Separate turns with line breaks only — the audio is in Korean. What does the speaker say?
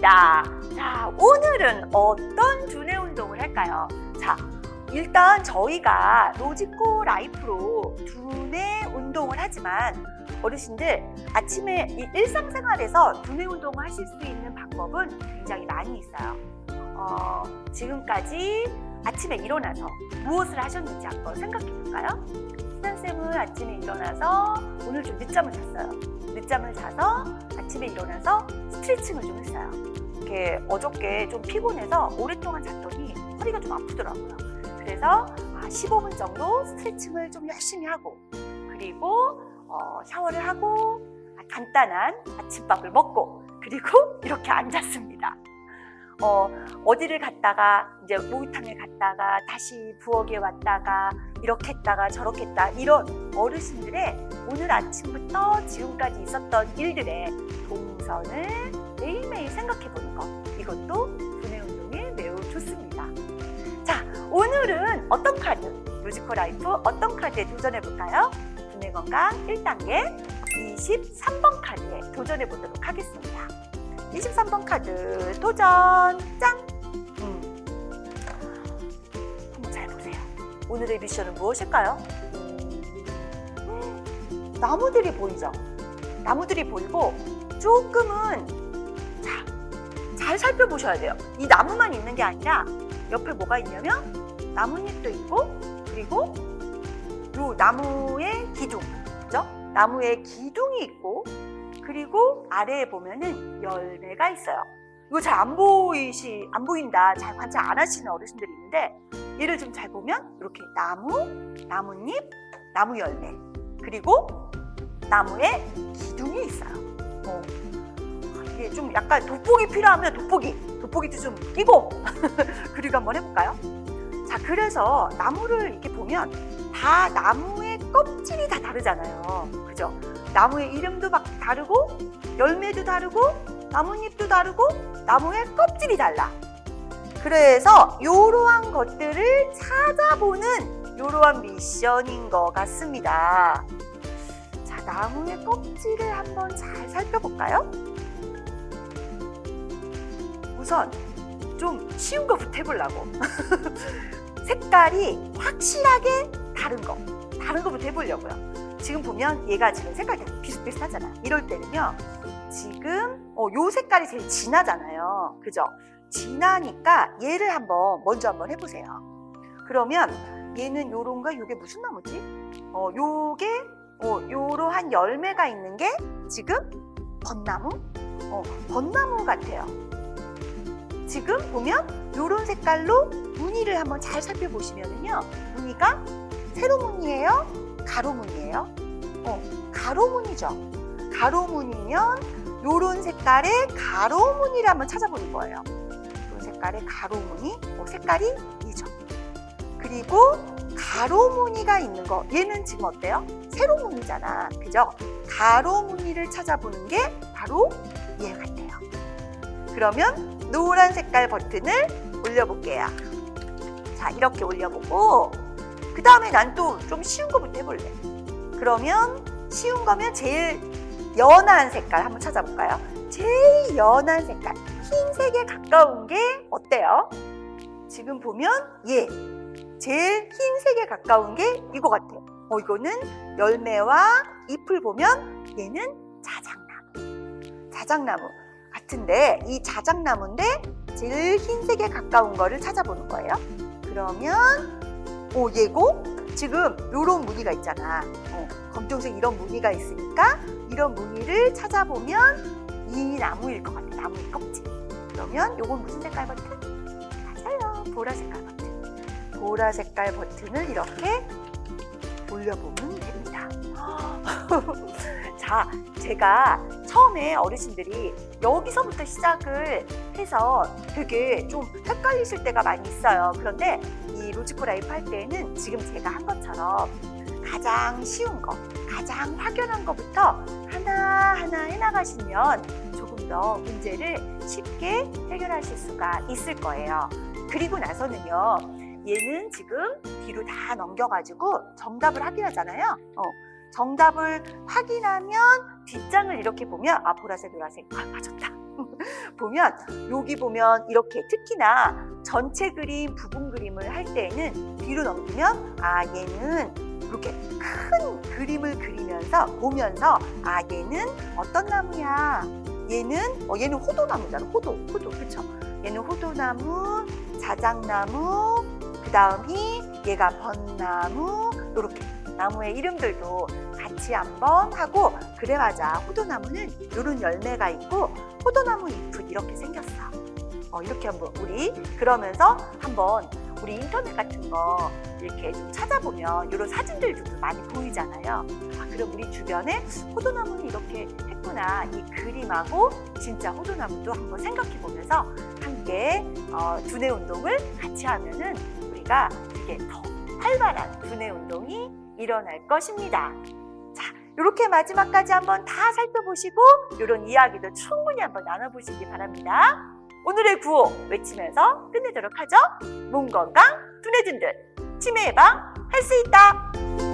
시간입니다. 자, 오늘은 어떤 두뇌 운동을 할까요? 자, 일단 저희가 로지코 라이프로 두뇌 운동을 하지만 어르신들 아침에 이 일상생활에서 두뇌 운동을 하실 수 있는 방법은 굉장히 많이 있어요. 어, 지금까지 아침에 일어나서 무엇을 하셨는지 한번 생각해 볼까요? 수단쌤은 아침에 일어나서 오늘 좀 늦잠을 잤어요. 늦잠을 자서 아침에 일어나서 스트레칭을 좀 했어요. 이렇게 어저께 좀 피곤해서 오랫동안 잤더니 허리가 좀 아프더라고요. 그래서 아, 15분 정도 스트레칭을 좀 열심히 하고 그리고 어, 샤워를 하고 아, 간단한 아침밥을 먹고 그리고 이렇게 앉았습니다. 어, 어디를 갔다가 이제 목욕탕에 갔다가 다시 부엌에 왔다가 이렇게 했다가 저렇게 했다 이런 어르신들의 오늘 아침부터 지금까지 있었던 일들의 동선을 매일매일 생각해 보는 것 이것도 두뇌 운동에 매우 좋습니다. 자 오늘은 어떤 카드 뮤지컬 라이프 어떤 카드에 도전해 볼까요? 두뇌 건강 1단계 23번 카드에 도전해 보도록 하겠습니다. 23번 카드 도전 짠! 음. 한번 잘 보세요. 오늘의 미션은 무엇일까요? 음, 나무들이 보이죠? 나무들이 보이고 조금은 자, 잘 살펴보셔야 돼요. 이 나무만 있는 게 아니라 옆에 뭐가 있냐면 나뭇잎도 있고 그리고 요 나무의 기둥, 그죠? 나무의 기둥이 있고 그리고 아래에 보면은 열매가 있어요. 이거 잘 안 보이시 안 보인다, 잘 관찰 안 하시는 어르신들이 있는데 얘를 좀 잘 보면 이렇게 나무, 나뭇잎, 나무 열매 그리고 나무에 기둥이 있어요. 어. 이게 좀 약간 돋보기 필요하면 돋보기, 돋보기도 좀 끼고 그리고 한번 해볼까요? 자, 그래서 나무를 이렇게 보면 다 나무의 껍질이 다 다르잖아요. 그죠? 나무의 이름도 막 다르고 열매도 다르고 나뭇잎도 다르고 나무의 껍질이 달라. 그래서 이러한 것들을 찾아보는 이러한 미션인 것 같습니다. 자, 나무의 껍질을 한번 잘 살펴볼까요? 우선 좀 쉬운 거부터 해보려고. 색깔이 확실하게 다른 거, 다른 거부터 해보려고요. 지금 보면 얘가 지금 색깔이 다 비슷비슷하잖아요. 이럴 때는요, 지금 어, 요 색깔이 제일 진하잖아요. 그죠? 진하니까 얘를 한번 먼저 한번 해보세요. 그러면 얘는 요런가? 요게 무슨 나무지? 어, 요게 어, 요러한 열매가 있는 게 지금 벚나무? 어, 벚나무 같아요. 지금 보면 요런 색깔로 무늬를 한번 잘 살펴보시면은요. 무늬가 세로 무늬예요? 가로 무늬예요? 어, 가로 무늬죠. 가로 무늬면 요런 색깔의 가로 무늬를 한번 찾아보는 거예요. 요런 색깔의 가로 무늬, 어, 색깔이 이죠. 그리고 가로 무늬가 있는 거, 얘는 지금 어때요? 세로 무늬잖아. 그죠? 가로 무늬를 찾아보는 게 바로 얘 같아요. 그러면 노란 색깔 버튼을 올려볼게요. 자, 이렇게 올려보고, 그 다음에 난 또 좀 쉬운 거부터 해볼래. 그러면 쉬운 거면 제일 연한 색깔 한번 찾아볼까요? 제일 연한 색깔, 흰색에 가까운 게 어때요? 지금 보면 얘, 제일 흰색에 가까운 게 이거 같아요. 어, 이거는 열매와 잎을 보면 얘는 자작나무. 자작나무 같은데 이 자작나무인데 제일 흰색에 가까운 거를 찾아보는 거예요. 그러면 오 얘고 지금 이런 무늬가 있잖아. 어, 검정색 이런 무늬가 있으니까 이런 무늬를 찾아보면 이 나무일 것 같아. 나무의 껍질. 그러면 요건 무슨 색깔 버튼? 맞아요. 보라 색깔 버튼. 보라 색깔 버튼을 이렇게 올려보면 됩니다. 자, 제가 처음에 어르신들이 여기서부터 시작을 해서 되게 좀 헷갈리실 때가 많이 있어요. 그런데 이 로지코 라이프 할 때는 지금 제가 한 것처럼 가장 쉬운 거, 가장 확연한 것부터 하나하나 해나가시면 조금 더 문제를 쉽게 해결하실 수가 있을 거예요. 그리고 나서는요, 얘는 지금 뒤로 다 넘겨가지고 정답을 확인하잖아요. 어, 정답을 확인하면 뒷장을 이렇게 보면 아 보라색, 노란색, 아 맞았다. 보면 여기 보면 이렇게 특히나 전체 그림, 부분 그림을 할 때에는 뒤로 넘기면 아 얘는 이렇게 큰 그림을 그리면서 보면서 아 얘는 어떤 나무야? 얘는 어 얘는 호도나무잖아. 호도 호도. 그렇죠 얘는 호도나무 자작나무 그 다음이 얘가 벚나무 이렇게 나무의 이름들도 같이 한번 하고 그래 맞아 호도나무는 이런 열매가 있고 호도나무 잎은 이렇게 생겼어 어, 이렇게 한번 우리 그러면서 한번 우리 인터넷 같은 거 이렇게 좀 찾아보면 이런 사진들도 좀 많이 보이잖아요. 아, 그럼 우리 주변에 호두나무는 이렇게 했구나. 이 그림하고 진짜 호두나무도 한번 생각해 보면서 함께 어, 두뇌 운동을 같이 하면은 우리가 이게 더 활발한 두뇌 운동이 일어날 것입니다. 자, 이렇게 마지막까지 한번 다 살펴보시고 이런 이야기도 충분히 한번 나눠보시기 바랍니다. 오늘의 구호 외치면서 끝내도록 하죠. 몸 건강, 두뇌 진들, 치매 예방 할 수 있다.